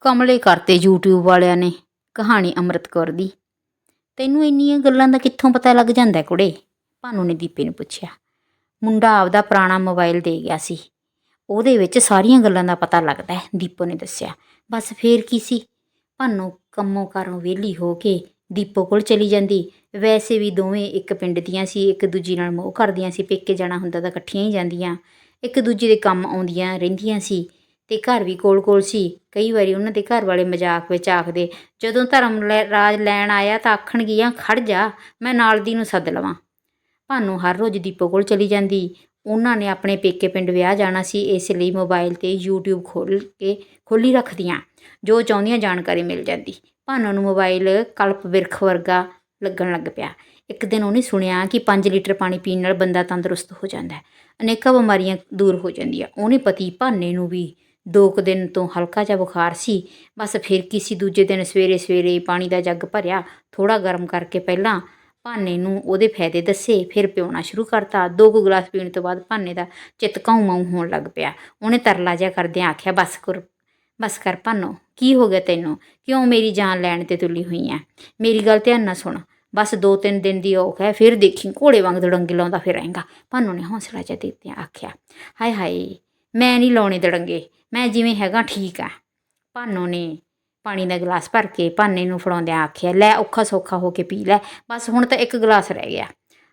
ਕਮਲੇ ਕਰਤੇ YouTube ਵਾਲਿਆਂ ਨੇ ਕਹਾਣੀ ਅੰਮ੍ਰਿਤ ਕੌਰ ਦੀ। ਤੈਨੂੰ ਇੰਨੀਆਂ ਗੱਲਾਂ ਦਾ ਕਿੱਥੋਂ ਪਤਾ ਲੱਗ ਜਾਂਦਾ ਕੁੜੇ? ਭਾਨੂ ਨੇ ਦੀਪੇ ਨੂੰ ਪੁੱਛਿਆ। ਮੁੰਡਾ ਆਪਦਾ ਪੁਰਾਣਾ ਮੋਬਾਈਲ ਦੇ ਗਿਆ ਸੀ। ਉਹਦੇ ਵਿੱਚ ਸਾਰੀਆਂ ਗੱਲਾਂ ਦਾ ਪਤਾ ਲੱਗਦਾ ਹੈ, ਦੀਪੋ ਨੇ ਦੱਸਿਆ। ਬਸ ਫੇਰ ਕੀ ਸੀ? ਭਾਨੂ ਕੰਮੋਂ ਕਾਰੋਂ ਵਿਹਲੀ ਹੋ ਕੇ ਦੀਪੋ ਕੋਲ ਚਲੀ ਜਾਂਦੀ। ਵੈਸੇ ਵੀ ਦੋਵੇਂ ਇੱਕ ਪਿੰਡ ਦੀਆਂ ਸੀ, ਇੱਕ ਦੂਜੀ ਨਾਲ ਮੋਹ ਕਰਦੀਆਂ ਸੀ। ਪੇਕੇ ਜਾਣਾ ਹੁੰਦਾ ਤਾਂ ਇਕੱਠੀਆਂ ਹੀ ਜਾਂਦੀਆਂ। ਇੱਕ ਦੂਜੇ ਦੇ ਕੰਮ ਆਉਂਦੀਆਂ ਰਹਿੰਦੀਆਂ ਸੀ। ਤੇ ਘਰ ਵੀ ਕੋਲ ਕੋਲ ਸੀ। ਕਈ ਵਾਰੀ ਉਹਨਾਂ ਦੇ ਘਰ ਵਾਲੇ ਮਜ਼ਾਕ ਵਿੱਚ ਆਖਦੇ, ਜਦੋਂ ਧਰਮ ਲੈ- ਰਾਜ ਲੈਣ ਆਇਆ ਤਾਂ ਆਖਣਗੀਆਂ ਖੜ ਜਾ, ਮੈਂ ਨਾਲ ਦੀ ਨੂੰ ਸੱਦ ਲਵਾਂ। ਭਾਨੂੰ ਹਰ ਰੋਜ਼ ਦੀਪੋ ਕੋਲ ਚਲੀ ਜਾਂਦੀ। ਉਹਨਾਂ ਨੇ ਆਪਣੇ ਪੇਕੇ ਪਿੰਡ ਵਿਆਹ ਜਾਣਾ ਸੀ। ਇਸ ਲਈ ਮੋਬਾਈਲ ਤੇ YouTube ਖੋਲ ਕੇ ਖੋਲੀ ਰੱਖਦੀਆਂ, ਜੋ ਚਾਹੁੰਦੀਆਂ ਜਾਣਕਾਰੀ ਮਿਲ ਜਾਂਦੀ। ਭਾਨੋ ਨੂੰ ਮੋਬਾਈਲ ਕਲਪ ਬਿਰਖ ਵਰਗਾ ਲੱਗਣ ਲੱਗ ਪਿਆ। ਇੱਕ ਦਿਨ ਉਹਨੇ ਸੁਣਿਆ ਕਿ 5 ਲੀਟਰ ਪਾਣੀ ਪੀਣ ਨਾਲ ਬੰਦਾ ਤੰਦਰੁਸਤ ਹੋ ਜਾਂਦਾ ਹੈ। ਅਨੇਕਾਂ ਬਿਮਾਰੀਆਂ ਦੂਰ ਹੋ ਜਾਂਦੀਆਂ। ਉਹਨੇ ਪਤੀ ਭਾਨੇ ਨੂੰ ਵੀ ਦੋ ਕੁ ਦਿਨ ਤੋਂ ਹਲਕਾ ਜਿਹਾ ਬੁਖਾਰ ਸੀ। ਬਸ ਫਿਰ ਕੀ ਸੀ, ਦੂਜੇ ਦਿਨ ਸਵੇਰੇ ਸਵੇਰੇ ਪਾਣੀ ਦਾ ਜੱਗ ਭਰਿਆ। ਥੋੜਾ ਗਰਮ ਕਰਕੇ ਪਹਿਲਾਂ ਭਾਨੇ ਨੂੰ ਉਹਦੇ ਫਾਇਦੇ ਦੱਸੇ, ਫਿਰ ਪਿਉਣਾ ਸ਼ੁਰੂ ਕਰਤਾ। ਦੋ ਕੁ ਗਲਾਸ ਪੀਣ ਤੋਂ ਬਾਅਦ ਭਾਨੇ ਦਾ ਚਿੱਤ ਘਾਉ ਮਾਊ ਹੋਣ ਲੱਗ ਪਿਆ। ਉਹਨੇ ਤਰਲਾ ਜਿਹਾ ਕਰਦਿਆਂ ਆਖਿਆ, ਬਸ ਕਰ ਬਸ ਕਰ ਭਾਨੋ, ਕੀ ਹੋ ਗਿਆ ਤੈਨੂੰ? ਕਿਉਂ ਮੇਰੀ ਜਾਨ ਲੈਣ ਤੇ ਤੁਲੀ ਹੋਈ ਐ? ਮੇਰੀ ਗੱਲ ਧਿਆਨ ਨਾਲ ਸੁਣ। ਬਸ ਦੋ ਤਿੰਨ ਦਿਨ ਦੀ ਔਖ ਹੈ ਫਿਰ ਦੇਖੀ ਘੋੜੇ ਵਾਂਗ ਦੜੰਗੇ ਲਾਉਂਦਾ ਫਿਰ ਰਹੇਗਾ ਭਾਨੋ ਨੇ ਹੌਸਲਾ ਜਿਹਾ ਦਿੱਤਿਆਂ ਆਖਿਆ, ਹਾਏ ਹਾਏ, ਮੈਂ ਨਹੀਂ ਲਾਉਣੇ ਦੜੰਗੇ। ਮੈਂ ਜਿਵੇਂ ਹੈਗਾ ਠੀਕ ਆ। ਭਾਨੋ ਨੇ ਪਾਣੀ ਦਾ ਗਲਾਸ ਭਰ ਕੇ ਭਾਨੇ ਨੂੰ ਫੜਾਉਂਦਿਆਂ ਆਖਿਆ, ਲੈ ਔਖਾ ਸੌਖਾ ਹੋ ਕੇ ਪੀ ਲੈ। ਬਸ ਹੁਣ ਤਾਂ ਇੱਕ ਗਲਾਸ ਰਹਿ ਗਿਆ।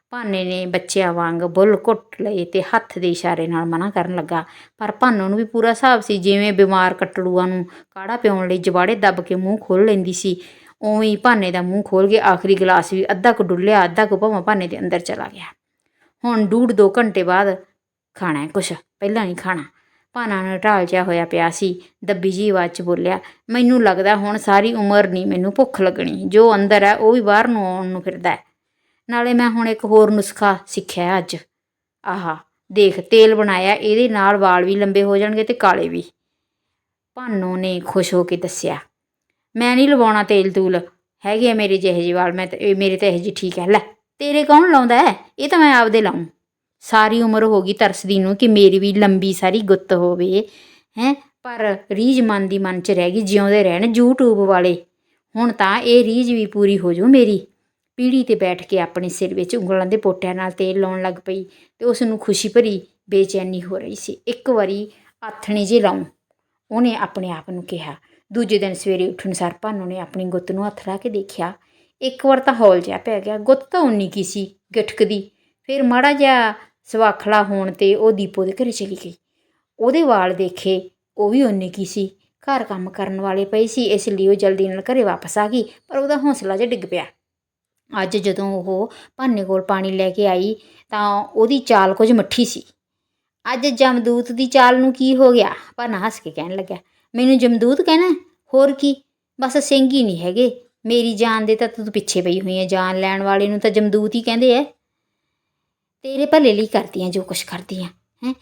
ਭਾਨੇ ਨੇ ਬੱਚਿਆਂ ਵਾਂਗ ਬੁੱਲ ਘੁੱਟ ਲਏ ਤੇ ਹੱਥ ਦੇ ਇਸ਼ਾਰੇ ਨਾਲ ਮਨਾ ਕਰਨ ਲੱਗਾ। ਪਰ ਭਾਨੋ ਨੂੰ ਵੀ ਪੂਰਾ ਹਿਸਾਬ ਸੀ, ਜਿਵੇਂ ਬਿਮਾਰ ਕੱਟੜੂਆਂ ਨੂੰ ਕਾੜਾ ਪਿਉਣ ਲਈ ਜਵਾੜੇ ਦੱਬ ਕੇ ਮੂੰਹ ਖੋਲ ਲੈਂਦੀ ਸੀ। ਉਵੇਂ ਹੀ ਭਾਨੇ ਦਾ ਮੂੰਹ ਖੋਲ ਕੇ ਆਖਰੀ ਗਲਾਸ ਵੀ ਅੱਧਾ ਕੁ ਡੁੱਲਿਆ, ਅੱਧਾ ਕੁ ਭਾਵੇਂ ਭਾਨੇ ਦੇ ਅੰਦਰ ਚਲਾ ਗਿਆ। ਹੁਣ ਡੂਢ ਦੋ ਘੰਟੇ ਬਾਅਦ ਖਾਣਾ ਹੈ ਕੁਛ, ਪਹਿਲਾਂ ਨਹੀਂ ਖਾਣਾ। ਭਾਨਾ ਨੇ ਢਾਲ ਜਿਹਾ ਹੋਇਆ ਪਿਆ ਸੀ। ਦੱਬੀ ਜੀ ਆਵਾਜ਼ 'ਚ ਬੋਲਿਆ, ਮੈਨੂੰ ਲੱਗਦਾ ਹੁਣ ਸਾਰੀ ਉਮਰ ਨਹੀਂ ਮੈਨੂੰ ਭੁੱਖ ਲੱਗਣੀ। ਜੋ ਅੰਦਰ ਹੈ, ਉਹ ਵੀ ਬਾਹਰ ਨੂੰ ਆਉਣ ਨੂੰ ਫਿਰਦਾ ਹੈ। ਨਾਲੇ ਮੈਂ ਹੁਣ ਇੱਕ ਹੋਰ ਨੁਸਖਾ ਸਿੱਖਿਆ ਅੱਜ। ਆਹਾ, ਦੇਖ, ਤੇਲ ਬਣਾਇਆ, ਇਹਦੇ ਨਾਲ ਵਾਲ ਵੀ ਲੰਬੇ ਹੋ ਜਾਣਗੇ ਤੇ ਕਾਲੇ ਵੀ। ਭਾਨੋ ਨੇ ਖੁਸ਼ ਹੋ ਕੇ ਦੱਸਿਆ, ਮੈਂ ਨਹੀਂ ਲਵਾਉਣਾ ਤੇਲ ਤੂਲ। ਹੈਗੇ ਆ ਮੇਰੇ ਜਿਹੇ ਜਿਹੇ ਵਾਲ, ਮੈਂ ਮੇਰੇ ਤਾਂ ਇਹ ਜੀ ਠੀਕ ਹੈ। ਲੈ, ਤੇਰੇ ਕੌਣ ਲਾਉਂਦਾ ਹੈ? ਇਹ ਤਾਂ ਮੈਂ ਆਪਦੇ ਲਾਉਂ ਸਾਰੀ ਉਮਰ ਹੋ ਗਈ ਤਰਸਦੀ ਨੂੰ ਕਿ ਮੇਰੀ ਵੀ ਲੰਬੀ ਸਾਰੀ ਗੁੱਤ ਹੋਵੇ, ਹੈ। ਪਰ ਰੀਝ ਮਨ ਦੀ ਮਨ 'ਚ ਰਹਿ ਗਈ, ਜਿਉਂਦੇ ਰਹਿਣ YouTube ਵਾਲੇ। ਹੁਣ ਤਾਂ ਇਹ ਰੀਝ ਵੀ ਪੂਰੀ ਹੋ ਜੂ ਮੇਰੀ। ਪੀੜੀ ਤੇ ਬੈਠ ਕੇ ਆਪਣੇ ਸਿਰ ਵਿੱਚ ਉਂਗਲਾਂ ਦੇ ਪੋਟਿਆਂ ਨਾਲ ਤੇਲ ਲਾਉਣ ਲੱਗ ਪਈ ਤੇ ਉਸ ਨੂੰ ਖੁਸ਼ੀ ਭਰੀ ਬੇਚੈਨੀ ਹੋ ਰਹੀ ਸੀ। ਇੱਕ ਵਾਰੀ ਆਥਣੇ ਜੇ ਲਾਉਂ ਉਹਨੇ ਆਪਣੇ ਆਪ ਨੂੰ ਕਿਹਾ। ਦੂਜੇ ਦਿਨ ਸਵੇਰੇ ਉੱਠਣ ਸਾਰ ਭਾਨੂ ਨੇ ਆਪਣੀ ਗੁੱਤ ਨੂੰ ਹੱਥ ਲਾ ਕੇ ਦੇਖਿਆ। ਇੱਕ ਵਾਰ ਤਾਂ ਹੌਲ ਜਿਹਾ ਪੈ ਗਿਆ, ਗੁੱਤ ਤਾਂ ਉਨੀ ਕੀ ਸੀ, ਗਿਟਕਦੀ। ਫਿਰ ਮਾੜਾ ਜਿਹਾ ਸਵਾਖਲਾ ਹੋਣ ਤੇ ਉਹ ਦੀਪੋ ਦੇ ਘਰੇ ਚਲੀ ਗਈ। ਉਹਦੇ ਵਾਲ ਦੇਖੇ, ਉਹ ਵੀ ਓਨੇ ਕੀ ਸੀ। ਘਰ ਕੰਮ ਕਰਨ ਵਾਲੇ ਪਏ ਸੀ, ਇਸ ਲਈ ਉਹ ਜਲਦੀ ਨਾਲ ਘਰੇ ਵਾਪਸ ਆ ਗਈ, ਪਰ ਉਹਦਾ ਹੌਸਲਾ ਜਿਹਾ ਡਿੱਗ ਪਿਆ। ਅੱਜ ਜਦੋਂ ਉਹ ਭਾਨੇ ਕੋਲ ਪਾਣੀ ਲੈ ਕੇ ਆਈ, ਤਾਂ ਉਹਦੀ ਚਾਲ ਕੁਝ ਮੱਠੀ ਸੀ। ਅੱਜ ਜਮਦੂਤ ਦੀ ਚਾਲ ਨੂੰ ਕੀ ਹੋ ਗਿਆ? ਭਾਨਾ ਹੱਸ ਕੇ ਕਹਿਣ ਲੱਗਾ ਮੈਨੂੰ ਜਮਦੂਤ ਕਹਿਣਾ ਹੋਰ ਕੀ? ਬਸ ਸਿੰਘ ਹੀ ਨਹੀਂ ਹੈਗੇ। ਮੇਰੀ ਜਾਨ ਦੇ ਤਾਂ ਤੂੰ ਪਿੱਛੇ ਪਈ ਹੋਈ ਹੈ ਜਾਨ ਲੈਣ ਵਾਲੇ ਨੂੰ ਤਾਂ ਜਮਦੂਤ ਹੀ ਕਹਿੰਦੇ ਐ ਤੇਰੇ ਭਲੇ ਲਈ ਕਰਦੀ ਕਰਦੀਆਂ ਜੋ ਕੁਛ ਕਰਦੀਆਂ ਹੈ।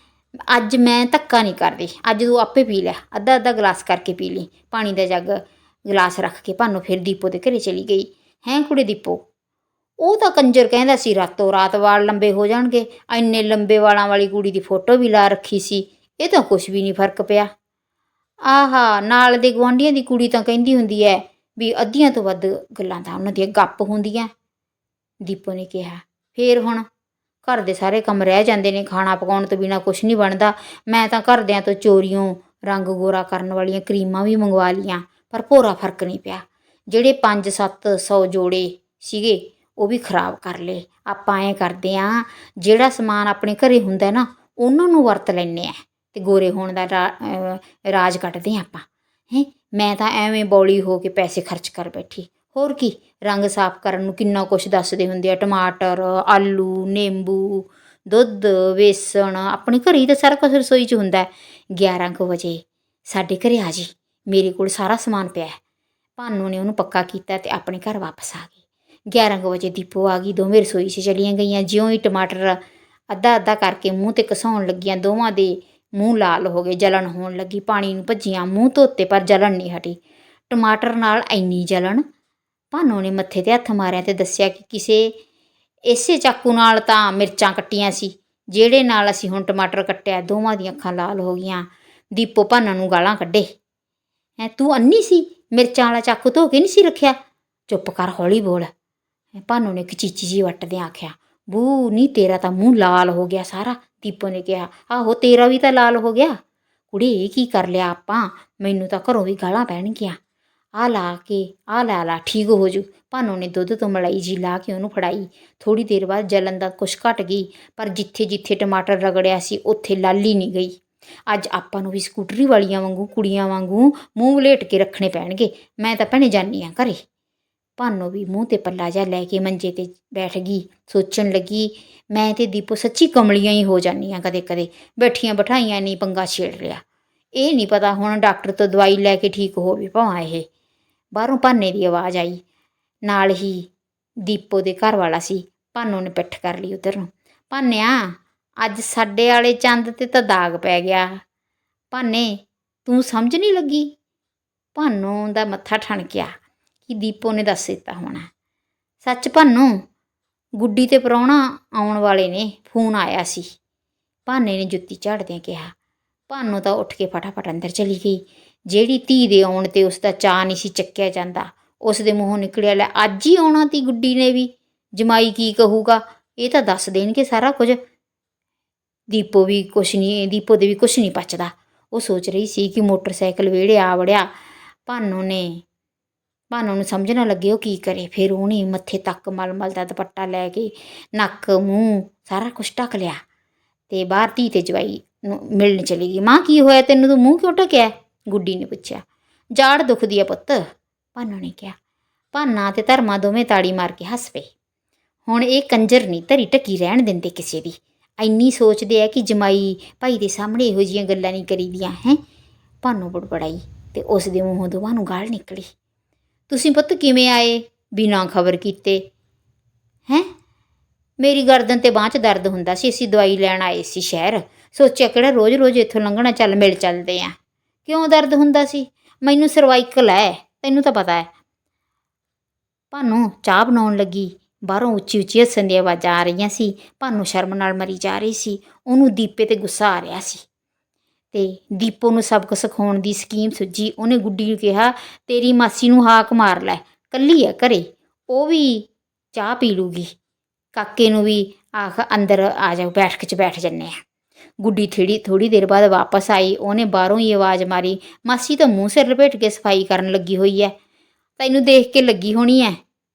ਅੱਜ ਮੈਂ ਧੱਕਾ ਨਹੀਂ ਕਰਦੀ। ਅੱਜ ਤੂੰ ਆਪੇ ਪੀ ਲੈ। ਅੱਧਾ ਅੱਧਾ ਗਲਾਸ ਕਰਕੇ ਪੀ ਲਈ। ਪਾਣੀ ਦਾ ਜੱਗ ਗਲਾਸ ਰੱਖ ਕੇ ਭਾਨੂੰ ਫਿਰ ਦੀਪੋ ਦੇ ਘਰੇ ਚਲੀ ਗਈ। ਹੈਂ ਕੁੜੇ ਦੀਪੋ? ਉਹ ਤਾਂ ਕੰਜਰ ਕਹਿੰਦਾ ਸੀ, ਰਾਤੋਂ ਰਾਤ ਵਾਲ ਲੰਬੇ ਹੋ ਜਾਣਗੇ। ਐਨੇ ਲੰਬੇ ਵਾਲਾਂ ਵਾਲੀ ਕੁੜੀ ਦੀ ਫੋਟੋ ਵੀ ਲਾ ਰੱਖੀ ਸੀ। ਇਹ ਤਾਂ ਕੁਝ ਵੀ ਨਹੀਂ ਫ਼ਰਕ ਪਿਆ। ਆਹਾ, ਨਾਲ ਦੇ ਗੁਆਂਢੀਆਂ ਦੀ ਕੁੜੀ ਤਾਂ ਕਹਿੰਦੀ ਹੁੰਦੀ ਐ ਵੀ ਅੱਧੀਆਂ ਤੋਂ ਵੱਧ ਗੱਲਾਂ ਤਾਂ ਉਹਨਾਂ ਦੀਆਂ ਗੱਪ ਹੁੰਦੀਆਂ। ਦੀਪੋ ਨੇ ਕਿਹਾ। ਫੇਰ ਹੁਣ ਘਰ ਦੇ ਸਾਰੇ ਕੰਮ ਰਹਿ ਜਾਂਦੇ ਨੇ, ਖਾਣਾ ਪਕਾਉਣ ਤੋਂ ਬਿਨਾ ਕੁਝ ਨਹੀਂ ਬਣਦਾ। ਮੈਂ ਤਾਂ ਘਰਦਿਆਂ ਤੋਂ ਚੋਰੀਓਂ ਰੰਗ ਗੋਰਾ ਕਰਨ ਵਾਲੀਆਂ ਕਰੀਮਾਂ ਵੀ ਮੰਗਵਾ ਲੀਆਂ ਪਰ ਭੋਰਾ ਫ਼ਰਕ ਨਹੀਂ ਪਿਆ। ਜਿਹੜੇ 5-700 ਜੋੜੇ ਸੀਗੇ, ਉਹ ਵੀ ਖਰਾਬ ਕਰ ਲਏ। ਆਪਾਂ ਐਂ ਕਰਦੇ ਆ, ਜਿਹੜਾ ਸਮਾਨ ਆਪਣੇ ਘਰੇ ਹੁੰਦਾ ਨਾ, ਉਹਨਾਂ ਨੂੰ ਵਰਤ ਲੈਨੇ ਆ ਤੇ ਗੋਰੇ ਹੋਣ ਦਾ ਰਾ- ਰਾਜ ਕੱਢਦੇ ਆ ਆਪਾਂ। ਹੈ? ਮੈਂ ਤਾਂ ਐਵੇਂ ਬੌਲੀ ਹੋ ਕੇ ਪੈਸੇ ਖਰਚ ਕਰ ਬੈਠੀ। ਹੋਰ ਕੀ? ਰੰਗ ਸਾਫ਼ ਕਰਨ ਨੂੰ ਕਿੰਨਾ ਕੁਛ ਦੱਸਦੇ ਹੁੰਦੇ ਆ, ਟਮਾਟਰ, ਆਲੂ, ਨਿੰਬੂ, ਦੁੱਧ, ਵੇਸਣ, ਆਪਣੇ ਘਰੇ ਹੀ ਤਾਂ ਸਾਰਾ ਕੁਝ ਰਸੋਈ 'ਚ ਹੁੰਦਾ ਹੈ। 11 ਕੁ ਵਜੇ, ਸਾਡੇ ਘਰੇ ਆ ਜੀ, ਮੇਰੇ ਕੋਲ ਸਾਰਾ ਸਮਾਨ ਪਿਆ ਹੈ। ਭਾਨੂ ਨੇ ਉਹਨੂੰ ਪੱਕਾ ਕੀਤਾ ਤੇ ਆਪਣੇ ਘਰ ਵਾਪਸ ਆ ਗਈ। 11 ਕੁ ਵਜੇ ਦੀਪੋ ਆ ਗਈ, ਦੋਵੇਂ ਰਸੋਈ 'ਚ ਚਲੀਆਂ ਗਈਆਂ, ਜਿਉਂ ਹੀ ਟਮਾਟਰ ਅੱਧਾ ਅੱਧਾ ਕਰਕੇ ਮੂੰਹ ਤੇ ਘਸਾਉਣ ਲੱਗੀਆਂ, ਦੋਵਾਂ ਦੇ ਮੂੰਹ ਲਾਲ ਹੋ ਗਏ ਜਲਨ ਹੋਣ ਲੱਗੀ, ਪਾਣੀ ਨੂੰ ਭੱਜੀਆਂ ਮੂੰਹ ਧੋਤੇ ਪਰ ਜਲਨ ਨਹੀਂ ਹਟੀ। ਟਮਾਟਰ ਨਾਲ ਇੰਨੀ ਜਲਨ ਭਾਨੋ ਨੇ ਮੱਥੇ ਤੇ ਹੱਥ ਮਾਰਿਆ ਤੇ ਦੱਸਿਆ ਕਿ ਕਿਸੇ ਇਸੇ ਚਾਕੂ ਨਾਲ ਤਾਂ ਮਿਰਚਾਂ ਕੱਟੀਆਂ ਸੀ, ਜਿਹੜੇ ਨਾਲ ਅਸੀਂ ਹੁਣ ਟਮਾਟਰ ਕੱਟਿਆ, ਦੋਵਾਂ ਦੀਆਂ ਅੱਖਾਂ ਲਾਲ ਹੋ ਗਈਆਂ। ਦੀਪੋ ਭਾਨਾ ਨੂੰ ਗਾਲਾਂ ਕੱਢੇ। ਹੈ, ਤੂੰ ਅੰਨੀ ਸੀ? ਮਿਰਚਾਂ ਵਾਲਾ ਚਾਕੂ ਧੋ ਕੇ ਨਹੀਂ ਸੀ ਰੱਖਿਆ? ਚੁੱਪ ਕਰ ਹੌਲੀ ਬੋਲ। ਭਾਨੋ ਨੇ ਇੱਕ ਚੀਚੀ ਜੀ ਵੱਟਦੇ ਆਖਿਆ, ਬੂ ਨਹੀਂ ਤੇਰਾ ਤਾਂ ਮੂੰਹ ਲਾਲ ਹੋ ਗਿਆ ਸਾਰਾ, ਦੀਪੋ ਨੇ ਕਿਹਾ। ਆਹੋ, ਤੇਰਾ ਵੀ ਤਾਂ ਲਾਲ ਹੋ ਗਿਆ। ਕੁੜੀ, ਇਹ ਕੀ ਕਰ ਲਿਆ ਆਪਾਂ? ਮੈਨੂੰ ਤਾਂ ਘਰੋਂ ਵੀ ਗਾਲਾਂ ਪੈਣਗੀਆਂ। ਆ ਲਾ ਕੇ, ਆ ਲਾ ਲਾ, ਠੀਕ ਹੋ ਜੂ। ਭਾਨੋ ਨੇ ਦੁੱਧ ਤੋਂ ਮਲਾਈ ਜੀ ਲਾ ਕੇ ਉਹਨੂੰ ਫੜਾਈ। ਥੋੜੀ ਦੇਰ ਬਾਅਦ ਜਲਨ ਦਾ ਕੁਛ ਘਟ ਗਈ, ਪਰ ਜਿੱਥੇ ਜਿੱਥੇ ਟਮਾਟਰ ਰਗੜਿਆ ਸੀ, ਉੱਥੇ ਲਾਲੀ ਨਹੀਂ ਗਈ। ਅੱਜ ਆਪਾਂ ਨੂੰ ਵੀ ਸਕੂਟਰੀ ਵਾਲੀਆਂ ਵਾਂਗੂ, ਕੁੜੀਆਂ ਵਾਂਗੂ ਮੂੰਹ ਵਲੇਟ ਕੇ ਰੱਖਣੇ ਪੈਣਗੇ। ਮੈਂ ਤਾਂ ਭੈਣੇ ਜਾਨੀ ਆ ਘਰੇ। ਭਾਨੋ ਵੀ ਮੂੰਹ ਤੇ ਪੱਲਾ ਜਾ ਲੈ ਕੇ ਮੰਜੇ ਤੇ ਬੈਠ ਗਈ, ਸੋਚਣ ਲੱਗੀ, ਮੈਂ ਤੇ ਦੀਪੋ ਸੱਚੀ ਕਮਲੀਆਂ ਹੀ ਹੋ ਜਾਂਦੀਆਂ ਕਦੇ ਕਦੇ ਬੈਠੀਆਂ ਬਿਠਾਈਆਂ ਨਹੀਂ ਪੰਗਾ ਛੇੜ ਲਿਆ। ਇਹ ਨਹੀਂ ਪਤਾ ਹੁਣ ਡਾਕਟਰ ਤੋਂ ਦਵਾਈ ਲੈ ਕੇ ਠੀਕ ਹੋਵੇ ਭਾਵੇਂ ਇਹ। ਬਾਹਰੋਂ ਭਾਨੇ ਦੀ ਆਵਾਜ਼ ਆਈ। ਨਾਲ ਹੀ ਦੀਪੋ ਦੇ ਘਰ ਵਾਲਾ ਸੀ। ਭਾਨੋ ਨੇ ਪਿੱਠ ਕਰ ਲਈ ਉਧਰ ਨੂੰ। ਭਾਨਿਆ, ਅੱਜ ਸਾਡੇ ਵਾਲੇ ਚੰਦ ਤੇ ਤਾਂ ਦਾਗ ਪੈ ਗਿਆ। ਭਾਨੇ, ਤੂੰ ਸਮਝ ਨਹੀਂ ਲੱਗੀ? ਭਾਨੋ ਦਾ ਮੱਥਾ ਠਣਕਿਆ ਕਿ ਦੀਪੋ ਨੇ ਦੱਸ ਦਿੱਤਾ ਹੋਣਾ। ਸੱਚ ਭਾਨੋ, ਗੁੱਡੀ ਤੇ ਪ੍ਰਾਹੁਣਾ ਆਉਣ ਵਾਲੇ ਨੇ, ਫੋਨ ਆਇਆ ਸੀ। ਭਾਨੇ ਨੇ ਜੁੱਤੀ ਝਾੜਦਿਆਂ ਕਿਹਾ। ਭਾਨੋ ਤਾਂ ਉੱਠ ਕੇ ਫਟਾਫਟ ਅੰਦਰ ਚਲੀ ਗਈ। ਜਿਹੜੀ ਧੀ ਦੇ ਆਉਣ ਤੇ ਉਸ ਦਾ ਚਾਅ ਨਹੀਂ ਸੀ ਚੱਕਿਆ ਜਾਂਦਾ। ਉਸ ਦੇ ਮੂੰਹੋਂ ਨਿਕਲਿਆ ਲੈ, ਅੱਜ ਹੀ ਆਉਣਾ ਤੀ ਗੁੱਡੀ ਨੇ ਵੀ। ਜਮਾਈ ਕੀ ਕਹੂਗਾ? ਇਹ ਤਾਂ ਦੱਸ ਦੇਣਗੇ ਸਾਰਾ ਕੁਝ। ਦੀਪੋ ਵੀ ਕੁਛ ਨਹੀਂ, ਦੀਪੋ ਦੇ ਵੀ ਕੁਛ ਨਹੀਂ ਪਚਦਾ। ਉਹ ਸੋਚ ਰਹੀ ਸੀ ਕਿ ਮੋਟਰਸਾਈਕਲ ਵਿਹੜੇ ਆ ਵੜਿਆ। ਭਾਨੋ ਨੇ, ਭਾਨੋ ਨੂੰ ਸਮਝ ਨਾ ਲੱਗੇ ਉਹ ਕੀ ਕਰੇ। ਫਿਰ ਉਹਨੇ ਮੱਥੇ ਤੱਕ ਮਲਮਲ ਦਾ ਦੁਪੱਟਾ ਲੈ ਕੇ ਨੱਕ, ਮੂੰਹ, ਸਾਰਾ ਕੁਛ ਢੱਕ ਲਿਆ। ਤੇ ਬਾਹਰ ਧੀ ਤੇ ਜਵਾਈ ਨੂੰ ਮਿਲਣ ਚਲੀ ਗਈ। ਮਾਂ, ਕੀ ਹੋਇਆ? ਤੈਨੂੰ ਤੂੰ ਮੂੰਹ ਕਿਉਂ ਢਕਿਆ? ਗੁੱਡੀ ਨੇ ਪੁੱਛਿਆ, ਜਾੜ ਦੁਖਦੀ ਆ ਪੁੱਤ? ਭਾਨੋ ਨੇ ਕਿਹਾ, ਭਾਨਾ ਤੇ ਧਰਮਾ ਦੋਵੇਂ ਤਾੜੀ ਮਾਰ ਕੇ ਹੱਸ ਪਏ। ਹੁਣ ਇਹ ਕੰਜਰ ਨਹੀਂ, ਧਰੀ ਟੱਕੀ ਰਹਿਣ ਦਿੰਦੇ ਕਿਸੇ ਦੀ। ਐਨੀ ਸੋਚਦੇ ਆ ਕਿ ਜਮਾਈ ਭਾਈ ਦੇ ਸਾਹਮਣੇ ਇਹੋ ਜੀਆਂ ਗੱਲਾਂ ਨਹੀਂ ਕਰੀਦੀਆਂ, ਹੈ? ਭਾਨੋ ਬੜਬੜਾਈ ਤੇ ਉਸ ਦੇ ਮੂੰਹੋਂ ਦੋਵਾਂ ਨੂੰ ਗਾਲ ਨਿਕਲੀ। ਤੁਸੀਂ ਪੁੱਤ ਕਿਵੇਂ ਆਏ? ਬਿਨਾਂ ਖਬਰ ਕੀਤੇ? ਹੈ? ਮੇਰੀ ਗਰਦਨ ਤੇ ਬਾਂਹ 'ਚ ਦਰਦ ਹੁੰਦਾ ਸੀ, ਅਸੀਂ ਦਵਾਈ ਲੈਣ ਆਏ ਸੀ ਸ਼ਹਿਰ। ਸੋਚਿਆ ਕਿਹੜਾ ਰੋਜ਼-ਰੋਜ਼ ਇੱਥੋਂ ਲੰਘਣਾ, ਚੱਲ ਮਿਲ ਚੱਲਦੇ ਆ। ਕਿਉਂ ਦਰਦ ਹੁੰਦਾ ਸੀ? ਮੈਨੂੰ ਸਰਵਾਈਕਲ ਹੈ, ਤੈਨੂੰ ਤਾਂ ਪਤਾ ਹੈ। ਭਾਨੂ, ਚਾਹ ਬਣਾਉਣ ਲੱਗੀ। ਬਾਹਰੋਂ ਉੱਚੀ ਉੱਚੀ ਹੱਸਣ ਦੀਆਂ ਆਵਾਜ਼ਾਂ ਆ ਰਹੀਆਂ ਸੀ। ਭਾਨੂੰ ਸ਼ਰਮ ਨਾਲ ਮਰੀ ਜਾ ਰਹੀ ਸੀ। ਉਹਨੂੰ ਦੀਪੇ ਤੇ ਗੁੱਸਾ ਆ ਰਿਹਾ ਸੀ। ਤੇ ਦੀਪੋ ਨੂੰ ਸਬਕ ਸਿਖਾਉਣ ਦੀ ਸਕੀਮ ਸੁੱਜੀ ਉਹਨੇ ਗੁੱਡੀ ਨੂੰ ਕਿਹਾ, ਤੇਰੀ ਮਾਸੀ ਨੂੰ ਹਾਕ ਮਾਰ ਲੈ। ਕੱਲੀ ਹੈ ਘਰੇ। ਉਹ ਵੀ ਚਾਹ ਪੀ ਲੂਗੀ। ਕਾਕੇ ਨੂੰ ਵੀ ਆਖ, ਅੰਦਰ ਆ ਜਾ, ਬੈਠਕ ਚ ਬੈਠ ਜੰਨੇ ਆ। ਗੁੱਡੀ ਥੋੜੀ ਥੋੜੀ ਦੇਰ ਬਾਅਦ ਵਾਪਸ ਆਈ। ਉਹਨੇ ਬਾਹਰੋਂ ਹੀ ਆਵਾਜ਼ ਮਾਰੀ, ਮਾਸੀ ਤਾਂ ਮੂੰਹ ਸਿਰ ਲਪੇਟ ਕੇ ਸਫ਼ਾਈ ਕਰਨ ਲੱਗੀ ਹੋਈ ਐ। ਤੈਨੂੰ ਦੇਖ ਕੇ ਲੱਗੀ ਹੋਣੀ ਐ,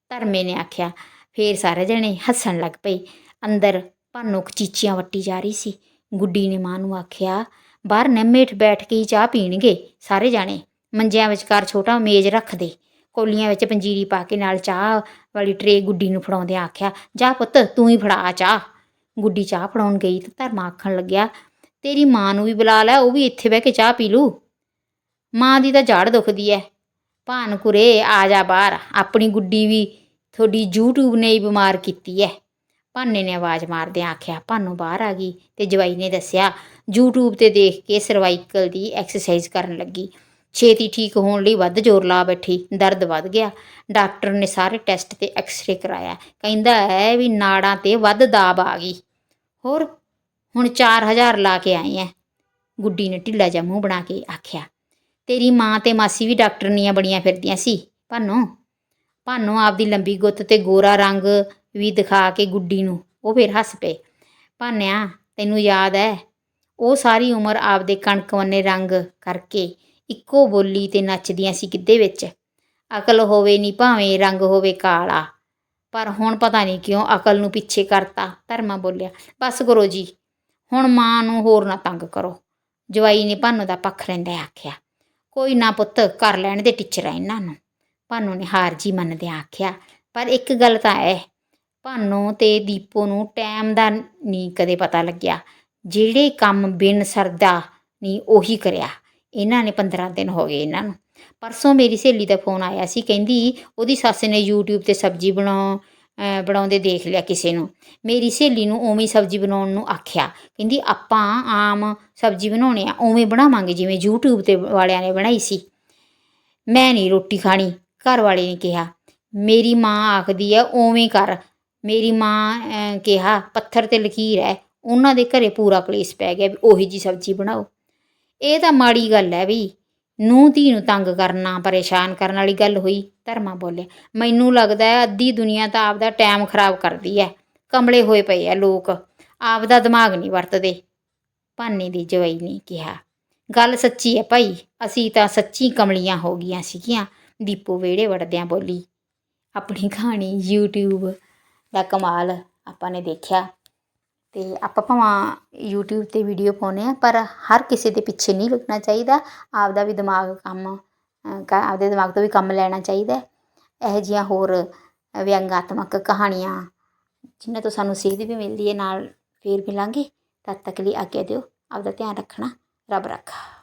ਧਰਮੇ ਨੇ ਆਖਿਆ। ਫੇਰ ਸਾਰੇ ਜਣੇ ਹੱਸਣ ਲੱਗ ਪਏ। ਅੰਦਰ ਭਾਨੋ ਚੀਚੀਆਂ ਵੱਟੀ ਜਾ ਰਹੀ ਸੀ। ਗੁੱਡੀ ਨੇ ਮਾਂ ਨੂੰ ਆਖਿਆ, ਬਾਹਰ ਨਿੰਮੇਠ ਬੈਠ ਕੇ ਹੀ ਚਾਹ ਪੀਣਗੇ ਸਾਰੇ ਜਾਣੇ। ਮੰਜਿਆਂ ਵਿਚਕਾਰ ਛੋਟਾ ਮੇਜ਼ ਰੱਖ ਦੇ। ਕੋਲੀਆਂ ਵਿੱਚ ਪੰਜੀਰੀ ਪਾ ਕੇ ਨਾਲ ਚਾਹ ਵਾਲੀ ਟਰੇ ਗੁੱਡੀ ਨੂੰ ਫੜਾਉਂਦਿਆਂ ਆਖਿਆ, ਜਾ ਪੁੱਤ, ਤੂੰ ਹੀ ਫੜਾ ਚਾਹ। ਗੁੱਡੀ ਚਾਹ ਫੜਾਉਣ ਗਈ ਤਾਂ ਧਰਮਾ ਆਖਣ ਲੱਗਿਆ, ਤੇਰੀ ਮਾਂ ਨੂੰ ਵੀ ਬੁਲਾ ਲੈ, ਉਹ ਵੀ ਇੱਥੇ ਬਹਿ ਕੇ ਚਾਹ ਪੀ ਲੂ। ਮਾਂ ਦੀ ਤਾਂ ਝਾੜ ਦੁਖਦੀ ਐ। ਭਾਨ ਕੁਰੇ, ਆ ਜਾ ਬਾਹਰ। ਆਪਣੀ ਗੁੱਡੀ ਵੀ ਤੁਹਾਡੀ YouTube ਨੇ ਹੀ ਬਿਮਾਰ ਕੀਤੀ ਐ। ਭਾਨੇ ਨੇ ਆਵਾਜ਼ ਮਾਰਦਿਆਂ ਆਖਿਆ, ਭਾਨੋ ਬਾਹਰ ਆ ਗਈ ਤੇ ਜਵਾਈ ਨੇ ਦੱਸਿਆ, YouTube ਤੇ ਦੇਖ ਕੇ ਸਰਵਾਈਕਲ ਦੀ ਐਕਸਰਸਾਈਜ਼ ਕਰਨ ਲੱਗੀ। ਛੇਤੀ ਠੀਕ ਹੋਣ ਲਈ ਵੱਧ ਜ਼ੋਰ ਲਾ ਬੈਠੀ। ਦਰਦ ਵੱਧ ਗਿਆ। ਡਾਕਟਰ ਨੇ ਸਾਰੇ ਟੈਸਟ ਤੇ ਐਕਸ-ਰੇ ਕਰਾਇਆ। ਕਹਿੰਦਾ ਹੈ ਵੀ ਨਾੜਾਂ ਤੇ ਵੱਧ ਦਾਬ ਆ ਗਈ। ਹੋਰ ਹੁਣ 4000 ਲਾ ਕੇ ਆਏ ਐ। ਗੁੱਡੀ ਨੇ ਢਿੱਲਾ ਜਿਹਾ ਮੂੰਹ ਬਣਾ ਕੇ ਆਖਿਆ, ਤੇਰੀ ਮਾਂ ਤੇ ਮਾਸੀ ਵੀ ਡਾਕਟਰਨੀਆਂ ਬਣੀਆਂ ਫਿਰਦੀਆਂ ਸੀ, ਭਾਨੋ। ਭਾਨੋ ਆਪਦੀ ਲੰਬੀ ਗੁੱਤ ਤੇ ਗੋਰਾ ਰੰਗ ਵੀ ਦਿਖਾ ਕੇ ਗੁੱਡੀ ਨੂੰ, ਉਹ ਫਿਰ ਹੱਸ ਪਏ। ਭਾਨਿਆ, ਤੈਨੂੰ ਯਾਦ ਹੈ ਉਹ ਸਾਰੀ ਉਮਰ ਆਪਦੇ ਕਣਕ ਵੰਨੇ ਰੰਗ ਕਰਕੇ ਇੱਕੋ ਬੋਲੀ ਤੇ ਨੱਚਦੀਆਂ ਸੀ ਗਿੱਧੇ ਵਿੱਚ। ਅਕਲ ਹੋਵੇ ਨਹੀਂ ਭਾਵੇਂ ਰੰਗ ਹੋਵੇ ਕਾਲਾ। ਪਰ ਹੁਣ ਪਤਾ ਨਹੀਂ ਕਿਉਂ ਅਕਲ ਨੂੰ ਪਿੱਛੇ ਕਰਤਾ, ਧਰਮਾ ਬੋਲਿਆ। ਬਸ ਕਰੋ ਜੀ, ਹੁਣ ਮਾਂ ਨੂੰ ਹੋਰ ਨਾ ਤੰਗ ਕਰੋ। ਜਵਾਈ ਨੇ ਭਾਨੋ ਦਾ ਪੱਖ ਲੈਂਦਾ ਆਖਿਆ, ਕੋਈ ਨਾ ਪੁੱਤ, ਕਰ ਲੈਣ ਦੇ ਟੀਚਰਾਂ ਇਹਨਾਂ ਨੂੰ। ਭਾਨੋ ਨੇ ਹਾਰ ਜੀ ਮੰਨਦਿਆਂ ਆਖਿਆ, ਪਰ ਇੱਕ ਗੱਲ ਤਾਂ ਹੈ ਭਾਨੋ ਤੇ ਦੀਪੋ ਨੂੰ ਟਾਈਮ ਦਾ ਨਹੀਂ ਕਦੇ ਪਤਾ ਲੱਗਿਆ। ਜਿਹੜੇ ਕੰਮ ਬਿਨ ਸਰਦਾ ਨਹੀਂ ਉਹੀ ਕਰਿਆ। ਇਹਨਾਂ ਨੇ 15 ਦਿਨ ਹੋ ਗਏ ਇਹਨਾਂ ਨੂੰ। ਪਰਸੋਂ ਮੇਰੀ ਸਹੇਲੀ ਦਾ ਫੋਨ ਆਇਆ ਸੀ, ਕਹਿੰਦੀ ਉਹਦੀ ਸੱਸ ਨੇ YouTube ਤੇ ਸਬਜ਼ੀ ਬਣਾ ਬਣਾਉਂਦੇ ਦੇਖ ਲਿਆ ਕਿਸੇ ਨੂੰ। ਮੇਰੀ ਸਹੇਲੀ ਨੂੰ ਉਵੇਂ ਸਬਜ਼ੀ ਬਣਾਉਣ ਨੂੰ ਆਖਿਆ। ਕਹਿੰਦੀ ਆਪਾਂ ਆਮ ਸਬਜ਼ੀ ਬਣਾਉਣੇ ਆ, ਉਵੇਂ ਬਣਾਵਾਂਗੇ, ਜਿਵੇਂ YouTube ਤੇ ਵਾਲਿਆਂ ਨੇ ਬਣਾਈ ਸੀ। ਮੈਂ ਨਹੀਂ ਰੋਟੀ ਖਾਣੀ, ਘਰ ਵਾਲੇ ਨੇ ਕਿਹਾ। ਮੇਰੀ ਮਾਂ ਆਖਦੀ ਹੈ ਉਵੇਂ ਕਰ। ਮੇਰੀ ਮਾਂ ਕਿਹਾ, ਪੱਥਰ ਤੇ ਲਕੀਰ ਹੈ ਉਹਨਾਂ ਦੇ ਘਰੇ ਪੂਰਾ ਕਲੇਸ਼ ਪੈ ਗਿਆ ਵੀ ਉਹੀ ਜੀ ਸਬਜ਼ੀ ਬਣਾਓ। ਇਹ ਤਾਂ ਮਾੜੀ ਗੱਲ ਹੈ ਵੀ ਨੂੰਹ ਧੀ ਨੂੰ ਤੰਗ ਕਰਨਾ, ਪਰੇਸ਼ਾਨ ਕਰਨ ਵਾਲੀ ਗੱਲ ਹੋਈ, ਧਰਮਾ ਬੋਲਿਆ। ਮੈਨੂੰ ਲੱਗਦਾ ਹੈ ਅੱਧੀ ਦੁਨੀਆ ਤਾਂ ਆਪਦਾ ਟਾਈਮ ਖਰਾਬ ਕਰਦੀ ਹੈ। ਕਮਲੇ ਹੋਏ ਪਏ ਆ ਲੋਕ। ਆਪਦਾ ਦਿਮਾਗ ਨਹੀਂ ਵਰਤਦੇ। ਭਾਨੀ ਦੀ ਜਵਾਈ ਨੇ ਕਿਹਾ, ਗੱਲ ਸੱਚੀ ਹੈ ਭਾਈ, ਅਸੀਂ ਤਾਂ ਸੱਚੀ ਕਮਲੀਆਂ ਹੋ ਗਈਆਂ ਸੀਗੀਆਂ। ਦੀਪੋ ਵਿਹੜੇ ਵੜਦਿਆਂ ਬੋਲੀ, ਆਪਣੀ ਕਹਾਣੀ YouTube ਦਾ ਕਮਾਲ ਆਪਾਂ ਨੇ ਦੇਖਿਆ। ਤੇ ਆਪਾਂ ਭਾਵਾਂ YouTube ਤੇ ਵੀਡੀਓ ਪਾਉਂਦੇ ਆ ਪਰ ਹਰ ਕਿਸੇ ਦੇ ਪਿੱਛੇ ਨਹੀਂ ਲੱਗਣਾ ਚਾਹੀਦਾ। ਆਪਦਾ ਵੀ ਦਿਮਾਗ ਕੰਮ ਕ- ਆਪਦੇ ਦਿਮਾਗ ਤੋਂ ਵੀ ਕੰਮ ਲੈਣਾ ਚਾਹੀਦਾ ਇਹੋ ਜਿਹੀਆਂ ਹੋਰ ਵਿਅੰਗਾਤਮਕ ਕਹਾਣੀਆਂ, ਜਿਨ੍ਹਾਂ ਤੋਂ ਸਾਨੂੰ ਸੇਧ ਵੀ ਮਿਲਦੀ ਹੈ, ਨਾਲ ਫੇਰ ਮਿਲਾਂਗੇ। ਤਦ ਤੱਕ ਲਈ ਆਗਿਆ ਦਿਓ, ਆਪਦਾ ਧਿਆਨ ਰੱਖਣਾ, ਰੱਬ ਰੱਖਾ।